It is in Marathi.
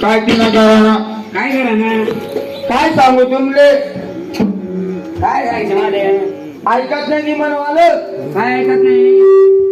काय तिला करा काय करा ना काय सांगू तुम्हाला काय ऐकत नाही म्हणवाल काय ऐकत नाही?